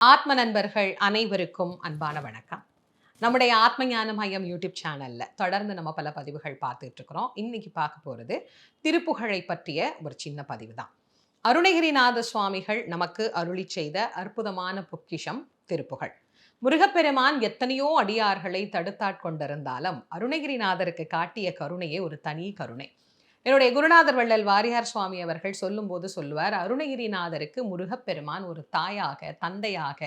ஆத்ம நண்பர்கள் அனைவருக்கும் அன்பான வணக்கம். நம்முடைய ஆத்ம ஞான மையம் யூடியூப் சேனல்ல தொடர்ந்து நம்ம பல பதிவுகள் பார்த்துட்டு இருக்கிறோம். இன்னைக்கு பார்க்க போறது திருப்புகழை பற்றிய ஒரு சின்ன பதிவு தான். அருணகிரிநாத சுவாமிகள் நமக்கு அருளி செய்த அற்புதமான பொக்கிஷம் திருப்புகழ். முருகப்பெருமான் எத்தனையோ அடியார்களை தடுத்தாட் கொண்டிருந்தாலும் அருணகிரிநாதருக்கு காட்டிய கருணையே ஒரு தனி கருணை. என்னுடைய குருநாதர் வள்ளல் வாரியார் சுவாமி அவர்கள் சொல்லும்போது சொல்லுவார் அருணகிரிநாதருக்கு முருகப்பெருமான் ஒரு தாயாக தந்தையாக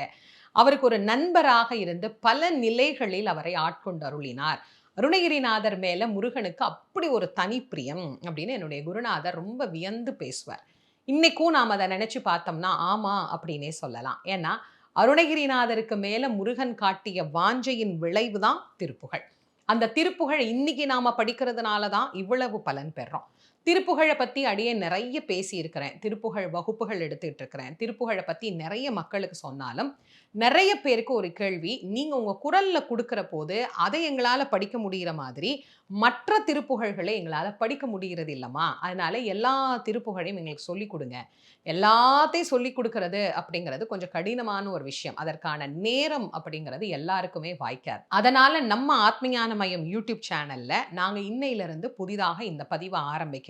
அவருக்கு ஒரு நண்பராக இருந்து பல நிலைகளில் அவரை ஆட்கொண்டு அருளினார் அருணகிரிநாதர் மேல முருகனுக்கு அப்படி ஒரு தனி பிரியம் அப்படின்னு என்னுடைய குருநாதர் ரொம்ப வியந்து பேசுவார். இன்னைக்கும் நாம் அதை நினைச்சு பார்த்தோம்னா ஆமா அப்படின்னே சொல்லலாம். ஏன்னா அருணகிரிநாதருக்கு மேல முருகன் காட்டிய வாஞ்சையின் விளைவு தான் திருப்புகழ். அந்த திருப்புகழ் இன்னைக்கு நாம படிக்கிறதுனால தான் இவ்வளவு பலன் பெறோம். திருப்புகழை பற்றி அடியே நிறைய பேசியிருக்கிறேன். திருப்புகழ் வகுப்புகள் எடுத்துக்கிட்டு இருக்கிறேன் திருப்புகழை பற்றி நிறைய மக்களுக்கு சொன்னாலும் நிறைய பேருக்கு ஒரு கேள்வி நீங்கள் உங்கள் குரலில் கொடுக்குற போது அதை எங்களால் படிக்க முடிகிற மாதிரி மற்ற திருப்புகழ்களை எங்களால் படிக்க முடிகிறது இல்லைம்மா? அதனால எல்லா திருப்புகழையும் எங்களுக்கு சொல்லிக் கொடுங்க. எல்லாத்தையும் சொல்லிக் கொடுக்கறது அப்படிங்கிறது கொஞ்சம் கடினமான ஒரு விஷயம். அதற்கான நேரம் அப்படிங்கிறது எல்லாருக்குமே வாய்க்காது. அதனால் நம்ம ஆத்மஞான மையம் யூடியூப் சேனலில் நாங்கள் இன்னையிலிருந்து புதிதாக இந்த பதிவை ஆரம்பிக்கிறோம்.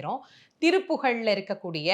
திருப்புகழ்ல இருக்கக்கூடிய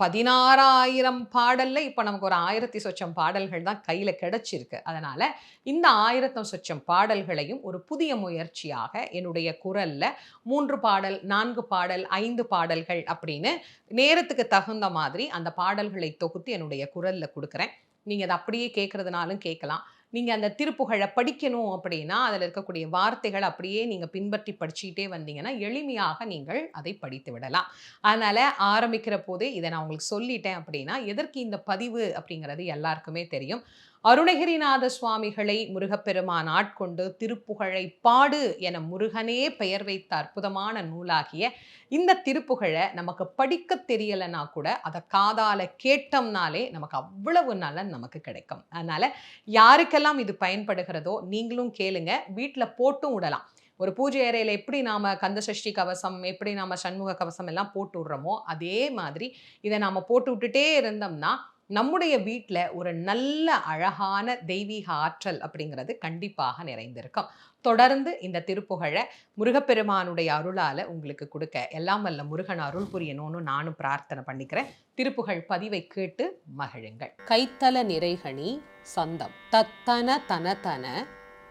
பதினாறாயிரம் பாடல்ல இப்போ நமக்கு ஒரு ஆயிரத்தி சொச்சம் பாடல்கள் தான் கையில் கிடைச்சிருக்கு. அதனால இந்த ஆயிரத்தம் சொச்சம் பாடல்களையும் ஒரு புதிய முயற்சியாக என்னுடைய குரல்ல மூன்று பாடல் நான்கு பாடல் ஐந்து பாடல்கள் அப்படின்னு நேரத்துக்கு தகுந்த மாதிரி அந்த பாடல்களை தொகுத்து என்னுடைய குரல்ல கொடுக்குறேன். நீங்கள் அதை அப்படியே கேட்கறதுனாலும் கேட்கலாம் நீங்கள் அந்த திருப்புகழை படிக்கணும் அப்படின்னா அதில் இருக்கக்கூடிய வார்த்தைகள் அப்படியே நீங்கள் பின்பற்றி படிச்சுக்கிட்டே வந்தீங்கன்னா எளிமையாக நீங்கள் அதை படித்து விடலாம். அதனால் ஆரம்பிக்கிற போதே இதை நான் உங்களுக்கு சொல்லிட்டேன் அப்படின்னா எதற்கு இந்த பதிவு அப்படிங்கிறது எல்லாருக்குமே தெரியும். அருணகிரிநாத சுவாமிகளை முருகப்பெருமான் ஆட்கொண்டு திருப்புகழை பாடு என முருகனே பெயர் வைத்த அற்புதமான நூலாகிய இந்த திருப்புகழை நமக்கு படிக்க தெரியலைன்னா கூட அதை காதால கேட்டோம்னாலே நமக்கு அவ்வளவு நலன் நமக்கு கிடைக்கும். அதனால யாருக்கெல்லாம் இது பயன்படுகிறதோ நீங்களும் கேளுங்க. வீட்டில் போட்டும் விடலாம். ஒரு பூஜை அறையில் எப்படி நாம கந்தசஷ்டி கவசம் எப்படி நாம சண்முக கவசம் எல்லாம் போட்டு விடுறோமோ அதே மாதிரி இதை நாம போட்டு விட்டுட்டே இருந்தோம்னா நம்முடைய வீட்டில் ஒரு நல்ல அழகான தெய்வீக ஆற்றல் அப்படிங்கிறது கண்டிப்பாக நிறைந்திருக்கும். தொடர்ந்து இந்த திருப்புகழை முருகப்பெருமானுடைய அருளால் உங்களுக்கு கொடுக்க எல்லாம் வல்ல முருகன் அருள் புரியணும்னு நானும் பிரார்த்தனை பண்ணிக்கிறேன். திருப்புகழ் பதிவை கேட்டு மகிழுங்கள். கைத்தல நிறைகணி சந்தம். தத்தன தனதன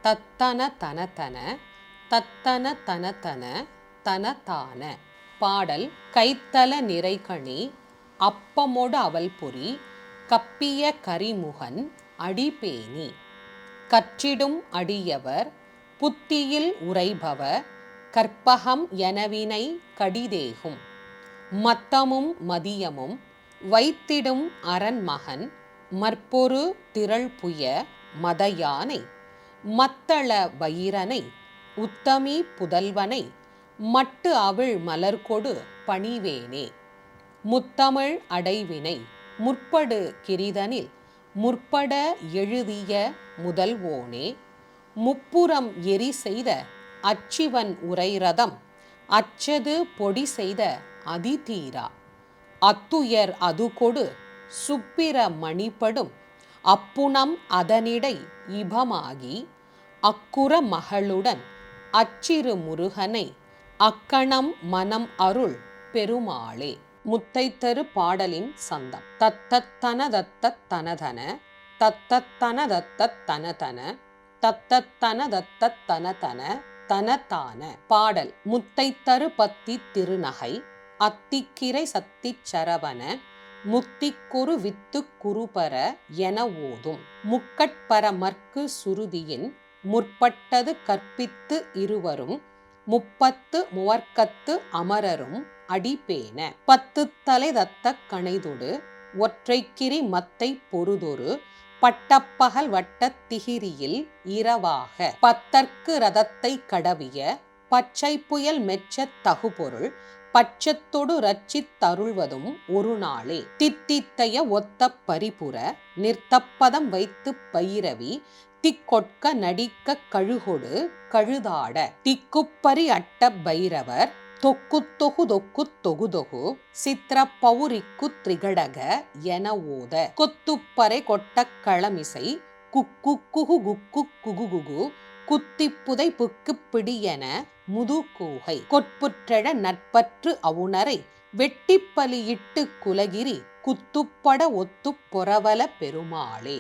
தத்தன தனதன தத்தன தனதன தனதான. பாடல் கைத்தல நிறைகணி அப்பமோடு அவல் பொறி கப்பிய கரிமுகன் அடிபேணி. கற்றிடும் அடியவர் புத்தியில் உரைபவர் கற்பகம் எனவினை கடிதேகும். மத்தமும் மதியமும் வைத்திடும் அரண்மகன் மற்பொரு திரள்புய மதயானை. மத்தள வயிரனை உத்தமி புதல்வனை மட்டு அவிழ் மலர்கொடு பணிவேனே. முத்தமிழ் அடைவினை முற்படு கிரிதனில் முற்பட எழுதிய முதல்வோனே முப்புறம் எரி செய்த அச்சிவன் உரைரதம் அச்சது பொடி செய்த அதிதீரா அத்துயர் அது கொடு சுப்பிர மணிப்படும் அப்புணம் அதனிடை இபமாகி அக்குற மகளுடன் அச்சிறு முருகனை அக்கணம் மனம் அருள் பெருமாளே. முத்தைத்தரு பாடலின் சந்தம். தத்தத்தன தத்தத் தனதன தத்தத்தன தத்தத் தனதன தத்தத்தன தத்தத் தனதன தனதான பாடல். முத்தைத்தரு பத்தி திருநகை அத்திக்கிரை சத்திச் சரவண முத்திக்குரு வித்து குருபர என ஓதும். முக்கட்பரமர்க்கு சுருதியின் முற்பட்டது கற்பித்து இருவரும் முப்பத்து முவர்க்கத்து அமரரும் அடிபேன பத்து தலை தத்த கணைதொடு ஒற்றைக்கிரி மத்தை பொருதொரு பட்டப்பகல் வட்ட திகிரியில் இரவாக. பத்தற்கு ரதத்தை கடவிய பச்சை புயல் மெச்சத் தகுபொருள் பட்சத்தொடு ரச்சித் தருள்வதும் ஒரு நாளே தித்தித்தைய ஒத்த பரிபுற நிர்த்தப்பதம் வைத்து பைரவி திக்கொட்க நடிக்க கழுகொடு கழுதாட. திக்குப்பரி அட்ட பைரவர் தொக்குத்தொகு தொக்கு தொகுதொகு சித்திர பௌரிக்கு திரிகடக என ஓத. கொத்துப்பறை கொட்ட களமிசை குக்கு குகு குக்கு குகு குகு குத்தி புக்கு பிடியென முதுகூகை கொட்புற்றழ நட்பற்று அவுணரை வெட்டிப்பலியிட்டு குலகிரி குத்துப்பட ஒத்துப் பொறவல பெருமாளே.